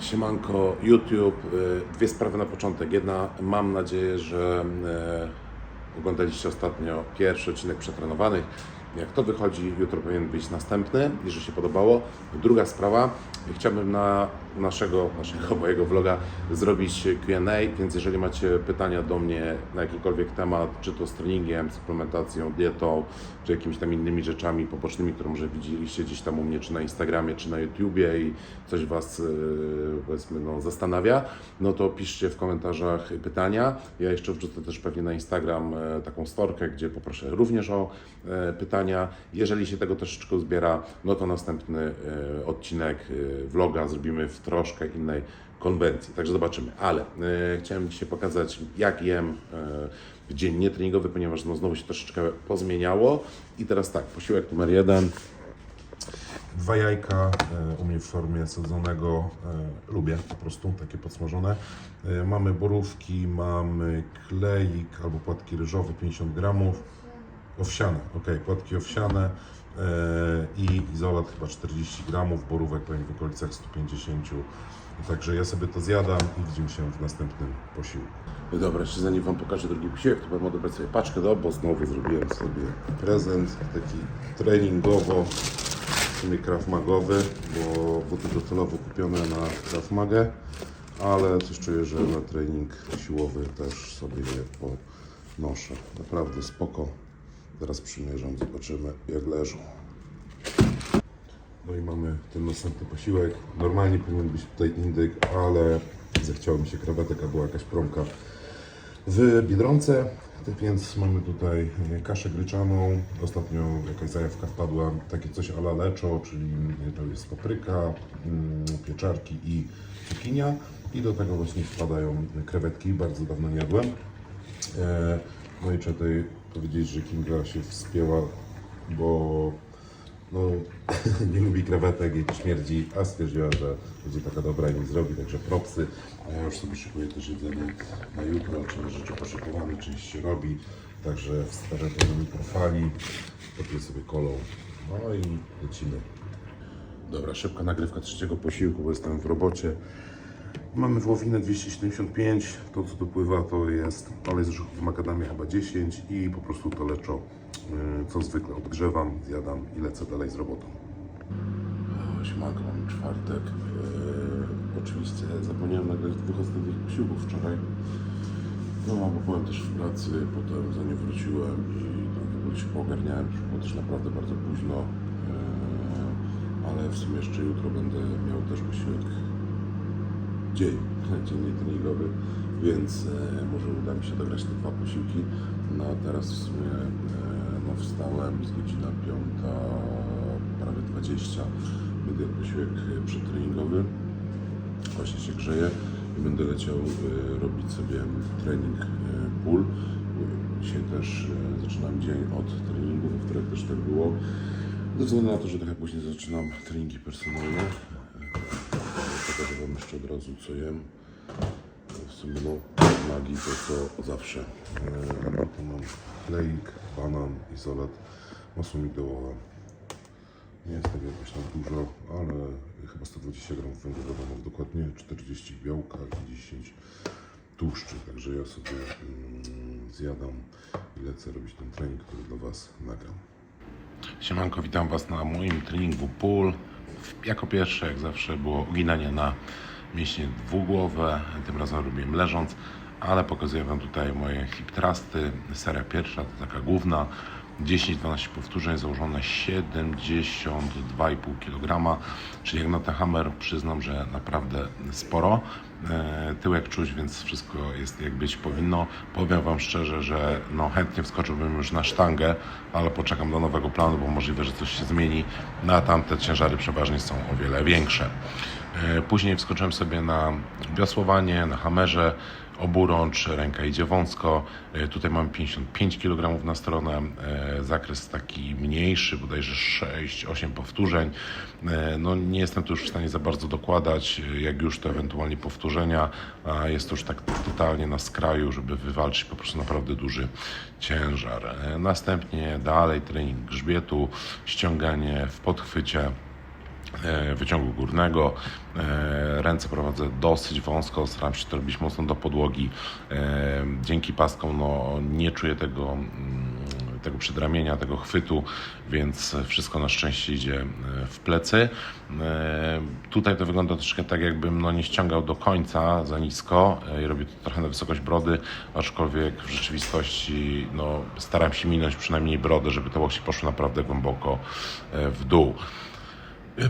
Siemanko, YouTube. Y, Dwie sprawy na początek. Jedna, mam nadzieję, że e, oglądaliście ostatnio pierwszy odcinek przetrenowanych. Jak to wychodzi, jutro powinien być następny, jeżeli się podobało. Druga sprawa, chciałbym na naszego, naszego mojego vloga zrobić Q&A, więc jeżeli macie pytania do mnie na jakikolwiek temat, czy to z treningiem, suplementacją, dietą, czy jakimiś tam innymi rzeczami pobocznymi, które może widzieliście gdzieś tam u mnie, czy na Instagramie, czy na YouTubie i coś Was yy, powiedzmy no, zastanawia, no to piszcie w komentarzach pytania. Ja jeszcze wrzucę też pewnie na Instagram e, taką storkę, gdzie poproszę również o e, pytania. Jeżeli się tego troszeczkę uzbiera, no to następny e, odcinek e, vloga zrobimy w troszkę innej konwencji. Także zobaczymy. Ale e, chciałem dzisiaj pokazać, jak jem w dzień nietreningowy, ponieważ no, znowu się troszeczkę pozmieniało. I teraz tak, posiłek numer jeden. Dwa jajka u mnie w formie sadzonego. Lubię po prostu takie podsmażone. Mamy borówki, mamy kleik albo płatki ryżowe 50 gramów. Owsiane, ok, płatki owsiane e, i izolat chyba 40 gramów, borówek powiem w okolicach 150. Także ja sobie to zjadam i widzimy się w następnym posiłku. No dobra, jeszcze zanim Wam pokażę drugi posiłek, to powiem odebrać sobie paczkę do, bo znowu zrobiłem sobie prezent taki treningowo, w sumie Krav Magowy, bo buty docelowo kupione na Krav Magę, ale coś czuję, że na trening siłowy też sobie je ponoszę. Naprawdę spoko. Zaraz przymierzam, zobaczymy jak leżą. No i mamy ten następny posiłek. Normalnie powinien być tutaj indyk, ale zachciało mi się krewetek, a była jakaś promka w Biedronce. Tak więc mamy tutaj e, kaszę gryczaną. Ostatnio jakaś zajawka wpadła, takie coś ala leczo, czyli to jest papryka, mm, pieczarki i cukinia. I do tego właśnie wpadają krewetki, bardzo dawno nie jadłem. E, No i trzeba tutaj powiedzieć, że Kinga się wspięła, bo no, nie lubi krewetek, to śmierdzi, a stwierdziła, że będzie taka dobra i mi zrobi, także propsy. A ja już sobie szykuję też jedzenie na jutro, czyli rzeczy poszykowane, część się robi, także w starego mikrofali, popiję sobie kolą, no i lecimy. Dobra, szybka nagrywka trzeciego posiłku, bo jestem w robocie. Mamy wołowinę 275, to co dopływa to jest olej z orzechów makadamia chyba 10 i po prostu to leczo, yy, co zwykle odgrzewam, zjadam i lecę dalej z robotą. Siemanko, mamy czwartek. Yy, oczywiście zapomniałem nagrać dwóch ostatnich posiłków wczoraj. No, bo byłem też w pracy, potem zanim wróciłem i tam w ogóle się poogarniałem, już było też naprawdę bardzo późno. Yy, ale w sumie jeszcze jutro będę miał też posiłek dzień, dzień treningowy, więc e, może uda mi się dograć te dwa posiłki. No a teraz w sumie e, no, wstałem, jest godzina 5, prawie 20. Będę posiłek e, przedtreningowy, właśnie się grzeję i będę leciał robić sobie trening pull. Dzisiaj też zaczynam dzień od treningu, we wtorek też tak było. Ze względu na to, że trochę później zaczynam treningi personalne. Pokażę Wam jeszcze od razu co jem. W sumie no, magii to co zawsze. Eee, tu mam kleik, banan, izolat, masło migdałowe. Nie jest tego jakoś tam dużo, ale chyba 120 g węglowodanów dokładnie, 40 białka i 10 tłuszczy. Także ja sobie mm, zjadam i lecę robić ten trening, który dla Was nagram. Siemanko, witam Was na moim treningu pull. Jako pierwsze, jak zawsze, było uginanie na mięśnie dwugłowe. Tym razem robiłem leżąc, ale pokazuję Wam tutaj moje hip thrusty. Seria pierwsza to taka główna. 10-12 powtórzeń, założone 72,5 kg, czyli jak na ten hammer przyznam, że naprawdę sporo. E, Tyłek czuć, więc wszystko jest jak być powinno. Powiem Wam szczerze, że no, chętnie wskoczyłbym już na sztangę, ale poczekam do nowego planu, bo możliwe, że coś się zmieni. No a tamte ciężary przeważnie są o wiele większe. E, Później wskoczyłem sobie na wiosłowanie, na hamerze, oburącz, ręka idzie wąsko. E, Tutaj mam 55 kg na stronę, e, zakres taki mniejszy, bodajże 6-8 powtórzeń. E, No nie jestem tu już w stanie za bardzo dokładać, jak już to ewentualnie powtórzenia, a jest to już tak totalnie na skraju, żeby wywalczyć po prostu naprawdę duży ciężar. Następnie dalej trening grzbietu, ściąganie w podchwycie wyciągu górnego. Ręce prowadzę dosyć wąsko, staram się to robić mocno do podłogi. Dzięki paskom no, nie czuję tego, mm, tego przedramienia, tego chwytu, więc wszystko na szczęście idzie e, w plecy. Tutaj to wygląda troszkę tak, jakbym no, nie ściągał do końca za nisko e, i robię to trochę na wysokość brody, aczkolwiek w rzeczywistości no, staram się minąć przynajmniej brodę, żeby te łokcie poszły naprawdę głęboko e, w dół.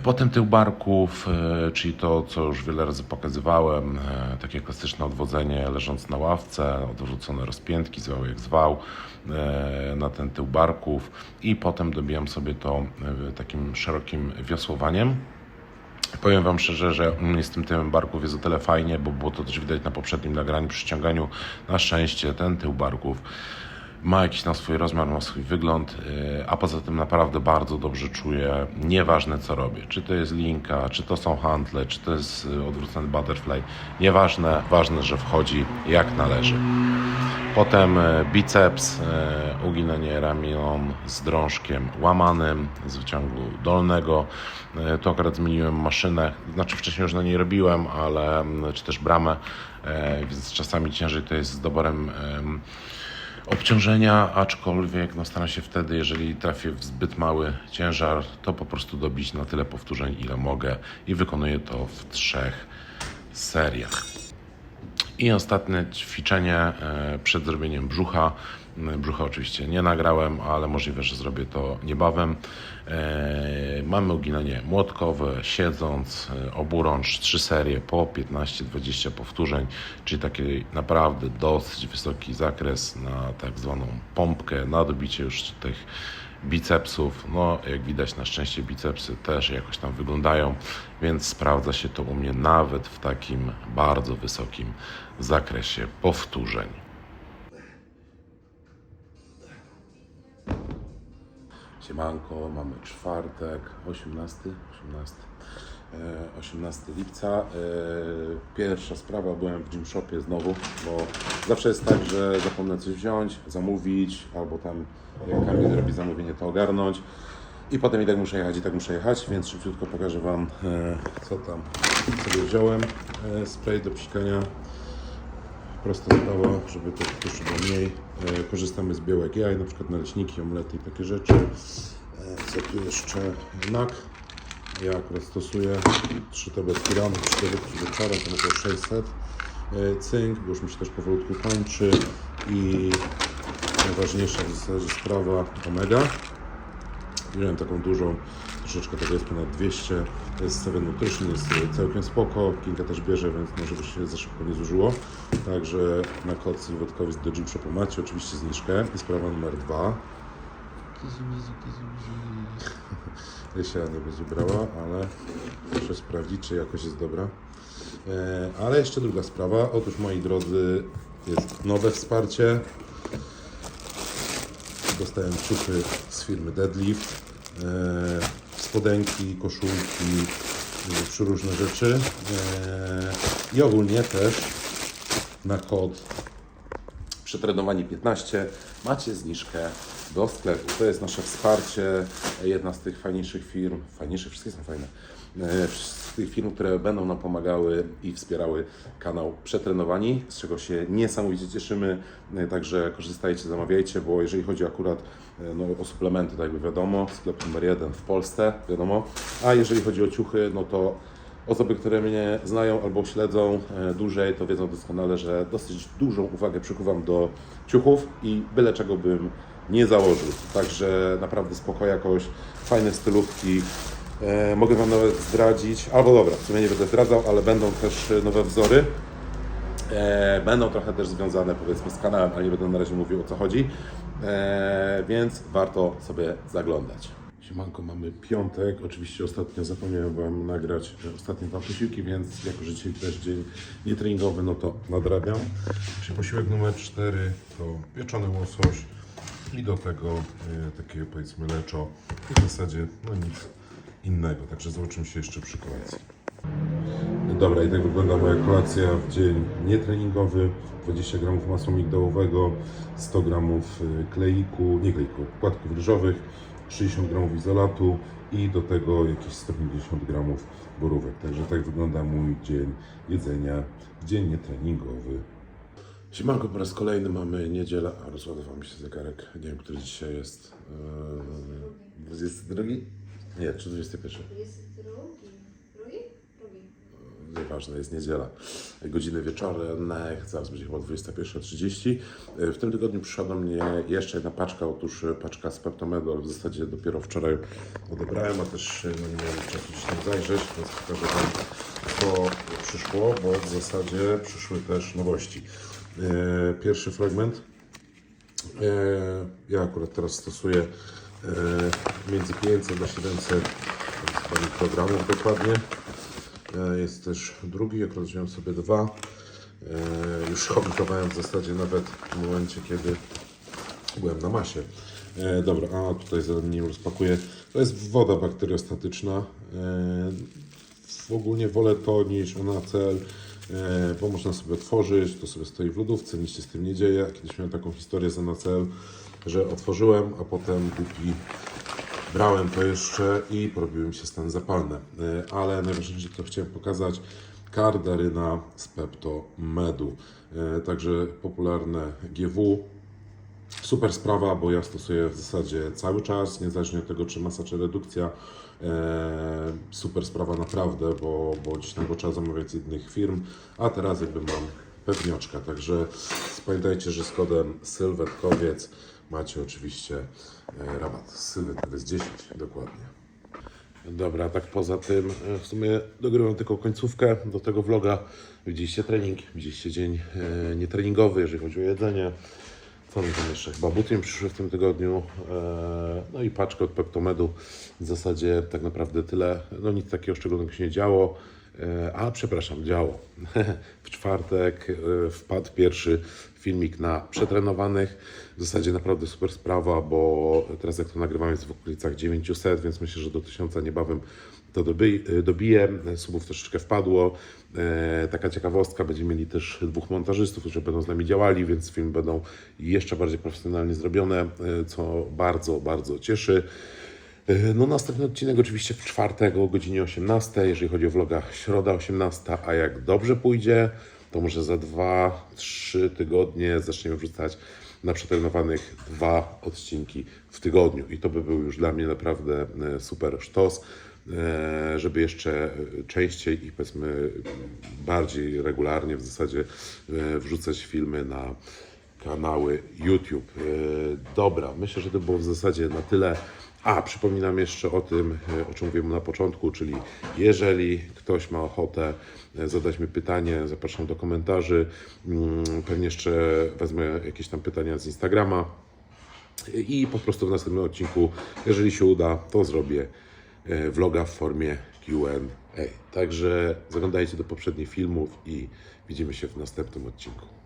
Potem tył barków, e, czyli to, co już wiele razy pokazywałem, e, takie klasyczne odwodzenie leżąc na ławce, odwrócone rozpiętki, zwał jak zwał, e, na ten tył barków i potem dobijam sobie to takim szerokim wiosłowaniem. Powiem Wam szczerze, że mnie z tym tyłem barków jest o tyle fajnie, bo było to też widać na poprzednim nagraniu przy ściąganiu. Na szczęście ten tył barków ma jakiś tam swój rozmiar, ma swój wygląd, yy, a poza tym naprawdę bardzo dobrze czuję, nieważne co robię. Czy to jest linka, czy to są handle, czy to jest yy, odwrócony butterfly, nieważne, ważne, że wchodzi jak należy. Potem e, biceps, uginanie ramion z drążkiem łamanym z wyciągu dolnego. Tu akurat zmieniłem maszynę, znaczy wcześniej już na niej robiłem, ale mm, czy też bramę, więc czasami ciężej to jest z doborem em, obciążenia, aczkolwiek no, staram się wtedy, jeżeli trafię w zbyt mały ciężar, to po prostu dobić na tyle powtórzeń, ile mogę i wykonuję to w trzech seriach. I ostatnie ćwiczenie e, przed zrobieniem brzucha. E, Brzucha oczywiście nie nagrałem, ale możliwe, że zrobię to niebawem. E, Mamy uginanie młotkowe, siedząc, e, oburącz, trzy serie po 15-20 powtórzeń, czyli taki naprawdę dosyć wysoki zakres na tak zwaną pompkę, na dobicie już tych bicepsów. No, jak widać, na szczęście bicepsy też jakoś tam wyglądają, więc sprawdza się to u mnie nawet w takim bardzo wysokim zakresie powtórzeń. Siemanko, mamy czwartek, 18, 18, e, 18 lipca. E, Pierwsza sprawa, byłem w Gym Shopie znowu, bo zawsze jest tak, że zapomnę coś wziąć, zamówić, albo tam jak Kamil zamówienie, to ogarnąć. I potem i tak muszę jechać, i tak muszę jechać, więc szybciutko pokażę Wam, e, co tam sobie wziąłem. E, Spray do psikania, prosta sprawa, żeby to było mniej. E, korzystamy z białek jaj, na przykład naleśniki, omlety i takie rzeczy. E, co tu jeszcze? Nak. Ja akurat stosuję 3 tabletki rano, 3 tabletki wieczorem, to około 600. E, cynk, bo już mi się też powolutku kończy. I najważniejsza w zasadzie sprawa omega. Wziąłem taką dużą, troszeczkę tego jest ponad 200. To jest Seven Nutrition, jest całkiem spoko. Kinga też bierze, więc może by się za szybko nie zużyło. Także na kod sylwetkowy do Gym Shopu macie oczywiście zniżkę. I sprawa numer dwa. Lesia nie będzie brała, ale muszę sprawdzić, czy jakość jest dobra. E, ale jeszcze druga sprawa. Otóż moi drodzy, jest nowe wsparcie. Dostałem ciuchy z firmy Deadlift, e, spodenki, koszulki, przeróżne rzeczy. E, I ogólnie też na kod przetrenowani 15 macie zniżkę do sklepu. To jest nasze wsparcie, jedna z tych fajniejszych firm, fajniejszych, wszystkie są fajne, e, tych firm, które będą nam pomagały i wspierały kanał Przetrenowani, z czego się niesamowicie cieszymy, E, także korzystajcie, zamawiajcie, bo jeżeli chodzi akurat e, no, o suplementy, tak jakby wiadomo, sklep numer jeden w Polsce, wiadomo, a jeżeli chodzi o ciuchy, no to Osoby, które mnie znają albo śledzą e, dłużej, to wiedzą doskonale, że dosyć dużą uwagę przykuwam do ciuchów i byle czego bym nie założył. Także naprawdę spoko jakość, fajne stylówki. E, mogę Wam nawet zdradzić, albo dobra, w sumie nie będę zdradzał, ale będą też e, nowe wzory. E, będą trochę też związane powiedzmy z kanałem, ale nie będę na razie mówił o co chodzi, więc warto sobie zaglądać. Siemanko, mamy piątek. Oczywiście ostatnio zapomniałem Wam nagrać ostatnie dwa posiłki, więc jako że dzisiaj też dzień nietreningowy, no to nadrabiam. Czyli posiłek numer 4 to pieczony łosoś i do tego takie powiedzmy leczo i w zasadzie no nic innego. Także zobaczymy się jeszcze przy kolacji. Dobra, i tak wygląda moja kolacja w dzień nietreningowy. 20 gramów masła migdałowego, 100 gramów y, kleiku, nie kleiku, płatków ryżowych 60 gramów izolatu i do tego jakieś 150 gramów borówek. Także tak wygląda mój dzień jedzenia, dzień nietreningowy. Siemanko, po raz kolejny mamy niedzielę, a rozładował mi się zegarek, nie wiem, który dzisiaj jest, eee, 22? Nie, czy 21? Jest drugi. Drugi? Drugi. Nieważne, jest niedziela. Godziny wieczorne, zaraz będzie chyba 21.30. W tym tygodniu przyszła do mnie jeszcze jedna paczka, otóż paczka z Peptomedu, ale w zasadzie dopiero wczoraj odebrałem, a też no, nie miałem czasu dziś tam zajrzeć, więc pokażę Wam, co przyszło, bo w zasadzie przyszły też nowości. E, Pierwszy fragment. E, Ja akurat teraz stosuję e, między 500 a 700 programów dokładnie. E, Jest też drugi, akurat wziąłem sobie dwa. E, Już obliczowałem w zasadzie nawet w momencie, kiedy byłem na masie. E, dobra, a tutaj zanim nim rozpakuję. To jest woda bakteriostatyczna. E, w ogóle wolę to niż Onacel, e, bo można sobie otworzyć, to sobie stoi w lodówce, nic się z tym nie dzieje. Kiedyś miałem taką historię z Onacel, że otworzyłem, a potem głupi brałem to jeszcze i porobiły mi się stany zapalne. Ale najważniejsze, co chciałem pokazać, kardaryna z Pepto-Medu. E, Także popularne GW, Super sprawa, bo ja stosuję w zasadzie cały czas, niezależnie od tego, czy masa, czy redukcja. E, super sprawa naprawdę, bo, bo gdzieś tam go trzeba zamawiać z innych firm, a teraz jakby mam pewniaczka. Także pamiętajcie, że z kodem Sylwetkowiec macie oczywiście e, rabat. Sylwetkowiec 10 dokładnie. Dobra, tak poza tym e, w sumie dogrywam tylko końcówkę do tego vloga. Widzieliście trening, widzieliście dzień e, nietreningowy, jeżeli chodzi o jedzenie. Co mi tam jeszcze? Chyba buty przyszły w tym tygodniu. No i paczkę od Peptomedu. W zasadzie tak naprawdę tyle. No nic takiego szczególnego się nie działo. E, a przepraszam, działo. w czwartek e, wpadł pierwszy filmik na przetrenowanych. W zasadzie naprawdę super sprawa, bo teraz jak to nagrywam jest w okolicach 900, więc myślę, że do 1000 niebawem to doby, dobije. Subów troszeczkę wpadło. E, taka ciekawostka, będziemy mieli też dwóch montażystów, którzy będą z nami działali, więc filmy będą jeszcze bardziej profesjonalnie zrobione, e, co bardzo, bardzo cieszy. E, No następny odcinek oczywiście w czwartek o godzinie 18, jeżeli chodzi o vloga środa 18, a jak dobrze pójdzie, to może za 2-3 tygodnie zaczniemy wrzucać na przetrenowanych dwa odcinki w tygodniu i to by był już dla mnie naprawdę e, super sztos, e, żeby jeszcze częściej i powiedzmy bardziej regularnie w zasadzie wrzucać filmy na kanały YouTube. Dobra, myślę, że to było w zasadzie na tyle. A, przypominam jeszcze o tym, e, o czym mówiłem na początku, czyli jeżeli ktoś ma ochotę e, zadać mi pytanie, zapraszam do komentarzy. Mm, Pewnie jeszcze wezmę jakieś tam pytania z Instagrama i po prostu w następnym odcinku, jeżeli się uda, to zrobię e, vloga w formie Q&A. Także zaglądajcie do poprzednich filmów i widzimy się w następnym odcinku.